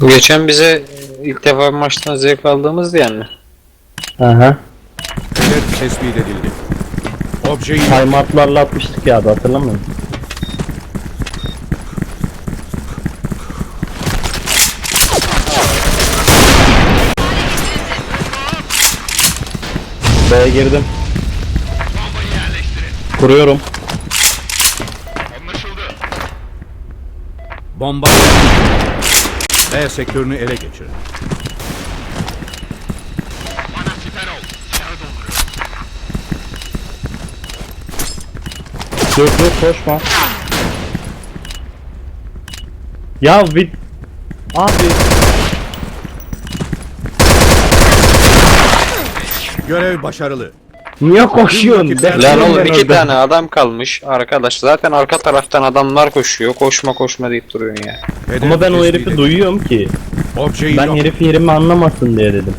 Bu geçen bize ilk defa maçtan zevk aldığımız yani. Aha. Hedef tespit edildi. Objeyi Timeout'larla atmıştık ya da hatırlamıyor musun? B'ye girdim. Kuruyorum. bomba. B sektörünü ele geçirin. Dur dur koşma. Ya bir... Abi Görev başarılı. Niye koşuyorsun? Lan oğlum iki orada. tane adam kalmış arkadaş. Zaten arka taraftan adamlar koşuyor. Koşma koşma deyip duruyorsun ya. Ama ben o herifi duyuyorum ki. Ben yok. herif yerimi anlamasın diye dedim.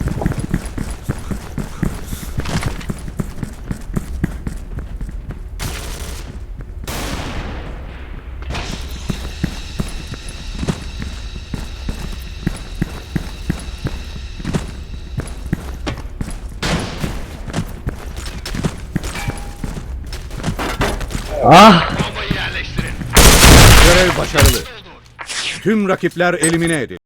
Ah! Görev başarılı. Tüm rakipler elimine edildi.